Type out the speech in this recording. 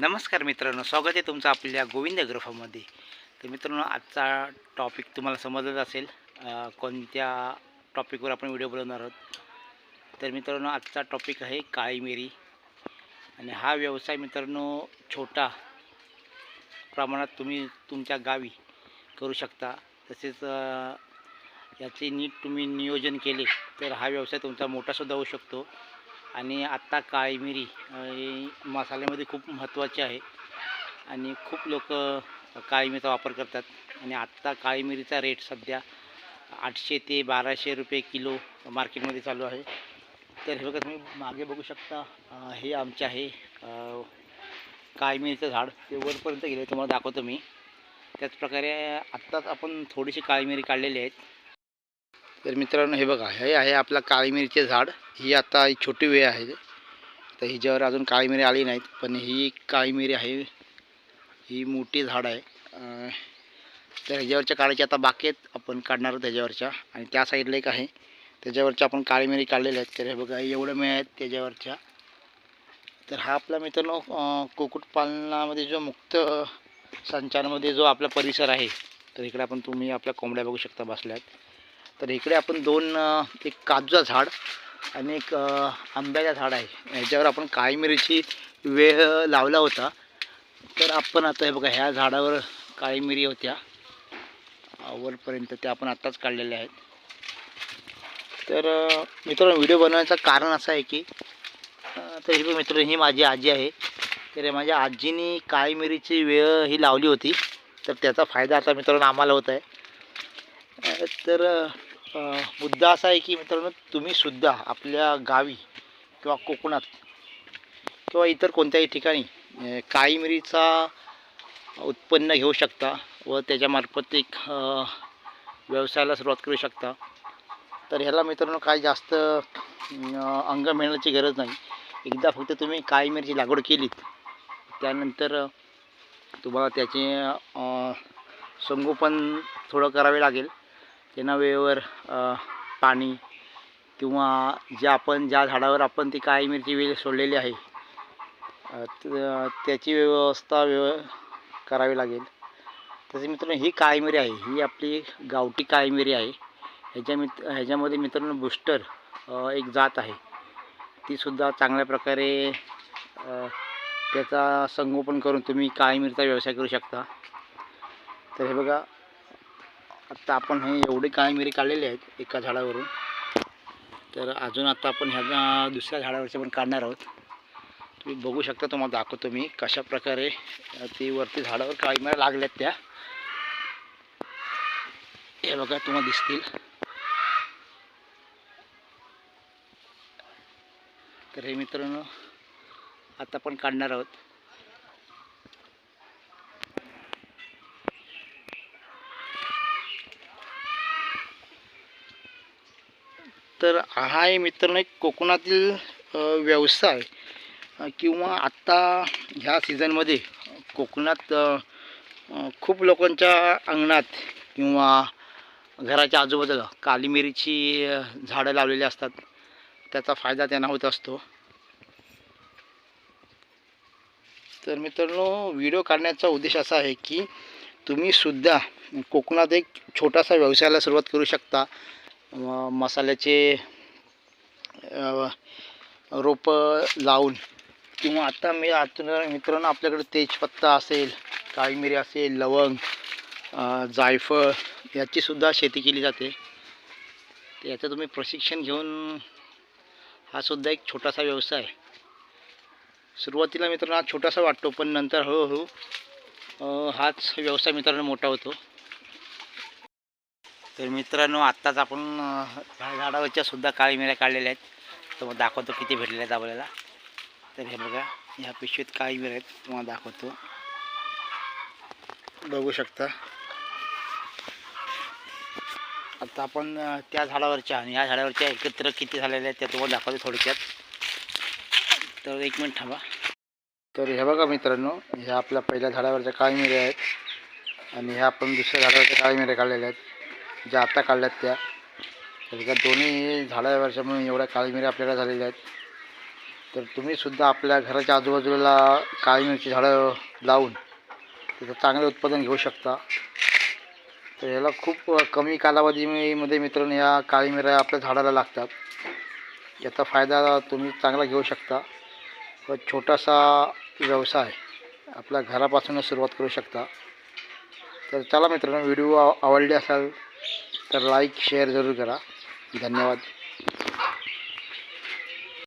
नमस्कार मित्रांनो स्वागत आहे तुमचं आपल्या गोविंद ग्रफामध्ये तर मित्रांनो आजचा टॉपिक तुम्हाला समजत असेल कोणत्या टॉपिकवर आपण व्हिडिओ बनवणार आहोत. तर मित्रांनो आजचा टॉपिक आहे काळी मिरी आणि हा व्यवसाय मित्रांनो छोटा प्रमाणात तुम्ही तुमच्या गावी करू शकता. तसेच याचे नीट तुम्ही नियोजन केले तर हा व्यवसाय तुमचा मोठासुद्धा होऊ शकतो. आणि आत्ता काळी मिरी मसाल्यामध्ये खूप महत्त्वाची आहे. आणि खूप लोक काळी मिरीचा वापर करतात. आणि आत्ता काळी मिरीचा रेट सध्या आठशे ते बाराशे रुपये किलो मार्केटमध्ये चालू आहे. तर हे बघा तुम्ही मागे बघू शकता हे आमचे आहे काळी मिरीचं झाड. ते वरपर्यंत गेले तुम्हाला दाखवतो मी. त्याचप्रकारे आत्ताच आपण थोडीशी काळी मिरी काढलेली आहेत. तर मित्रांनो हे बघा हे आहे आपला काळी मिरीचे झाड. ही आता छोटी वेळ आहे. तर हिच्यावर अजून काळी मिरी आली नाहीत पण ही काळी मिरी आहे. ही मोठी झाड आहे. तर ह्याच्यावरच्या काढायच्या आता बाकी आहेत. आपण काढणार आहोत त्याच्यावरच्या. आणि त्या साईडला एक आहे. त्याच्यावरच्या आपण काळी मिरी काढलेल्या आहेत. तर हे बघा एवढं मिळ आहेत त्याच्यावरच्या. तर हा आपला मित्रांनो कुक्कुटपालनामध्ये जो मुक्त संचारमध्ये जो आपला परिसर आहे. तर इकडे आपण तुम्ही आपल्या कोंबड्या बघू शकता बसल्यात. तर इकडे आपण दोन एक काजूचं झाड आणि एक आंब्याचं झाड आहे. याच्यावर आपण काळी मिरीची वेळ लावला होता. तर आपण आता हे बघा ह्या झाडावर काळी मिरी होत्या. वरपर्यंत त्या आपण आत्ताच काढलेल्या आहेत. तर मित्रांनो व्हिडिओ बनवण्याचं कारण असं आहे की तर हे मित्र ही माझी आजी आहे. तर माझ्या आजीनी काळी मिरीची वेळ ही लावली होती. तर त्याचा फायदा आता मित्रांनो आम्हाला होत आहे. तर मुद्दा असा आहे की मित्रांनो तुम्हीसुद्धा आपल्या गावी किंवा कोकणात किंवा इतर कोणत्याही ठिकाणी काळीमिरीचा मिरीचा उत्पन्न घेऊ शकता व त्याच्यामार्फत एक व्यवसायाला सुरुवात करू शकता. तर ह्याला मित्रांनो काही जास्त अंग मिळण्याची गरज नाही. एकदा फक्त तुम्ही काळी मिरची लागवड केलीत त्यानंतर तुम्हाला त्याचे संगोपन थोडं करावे लागेल. त्यांना वेळेवर पाणी किंवा जे आपण ज्या झाडावर आपण ती काळी मिरची वेल सोडलेली आहे त्याची व्यवस्था व्यव करावी लागेल. तसे मित्रांनो ही काळी मिरी आहे ही आपली गावठी काळी मिरी आहे. ह्याच्या मित ह्याच्यामध्ये मित्रांनो बुस्टर एक जात आहे. तीसुद्धा चांगल्या प्रकारे त्याचा संगोपन करून तुम्ही काळी मिरीचा व्यवसाय करू शकता. तर हे बघा आत्ता आपण हे एवढे काळे मिरी काढलेले आहेत एका झाडावरून. तर अजून आता आपण ह्या दुसऱ्या झाडावरचे पण काढणार आहोत. तुम्ही बघू शकता तुम्हाला दाखवतो मी कशा प्रकारे ती वरती झाडावर काळी मिऱ्या लागल्यात त्या. हे बघा तुम्हाला दिसतील. तर हे मित्रांनो आता आपण काढणार आहोत. तर हा आहे मित्रांनो एक कोकणातील व्यवसाय किंवा आत्ता ह्या सीझनमध्ये कोकणात खूप लोकांच्या अंगणात किंवा घराच्या आजूबाजूला काली मिरीची झाडं लावलेली असतात. त्याचा फायदा त्यांना होत असतो. तर मित्रांनो व्हिडिओ काढण्याचा उद्देश असा आहे की तुम्ही सुद्धा कोकणात एक छोटासा व्यवसायाला सुरुवात करू शकता. मसाल्याचे रोपं लावून किंवा आता मी आता मित्रांनो आपल्याकडे तेजपत्ता असेल काळी मिरी असेल लवंग जायफळ याचीसुद्धा शेती केली जाते. तर याचं तुम्ही प्रशिक्षण घेऊन हा सुद्धा एक छोटासा व्यवसाय. सुरुवातीला मित्रांनो हा छोटासा वाटतो पण नंतर हळूहळू हाच व्यवसाय मित्रांनो मोठा होतो. तर मित्रांनो आत्ताच आपण झाडावरच्या सुद्धा काळी मिऱ्या काढलेल्या आहेत. तर मग दाखवतो किती भेटलेल्या आहेत आपल्याला. तर हे बघा ह्या पिशवीत काळी मिऱ्या आहेत. तुम्हाला दाखवतो. बघू शकता. आता आपण त्या झाडावरच्या आणि ह्या झाडावरच्या एकत्र किती झालेल्या आहेत त्या तुम्हाला दाखवतो थोडक्यात. तर एक मिनिट थांबा. तर हे बघा मित्रांनो ह्या आपल्या पहिल्या झाडावरच्या काळी मिऱ्या आहेत. आणि ह्या आपण दुसऱ्या झाडावरच्या काळी मिऱ्या काढलेल्या आहेत. ज्या आत्ता काढल्यात त्या. तर त्या दोन्ही झाडा वर्षामुळे एवढ्या काळी मिऱ्या आपल्याला झालेल्या आहेत. तर तुम्हीसुद्धा आपल्या घराच्या आजूबाजूला काळी मिरची झाडं लावून त्याचं चांगलं उत्पादन घेऊ शकता. तर याला खूप कमी कालावधीमध्ये मित्रांनो या काळी मिऱ्या आपल्या झाडाला लागतात. याचा फायदा तुम्ही चांगला घेऊ शकता. व छोटासा व्यवसाय आपल्या घरापासूनच सुरुवात करू शकता. तर चला मित्रांनो व्हिडिओ आवडले असाल तर लाईक शेअर जरूर करा. धन्यवाद.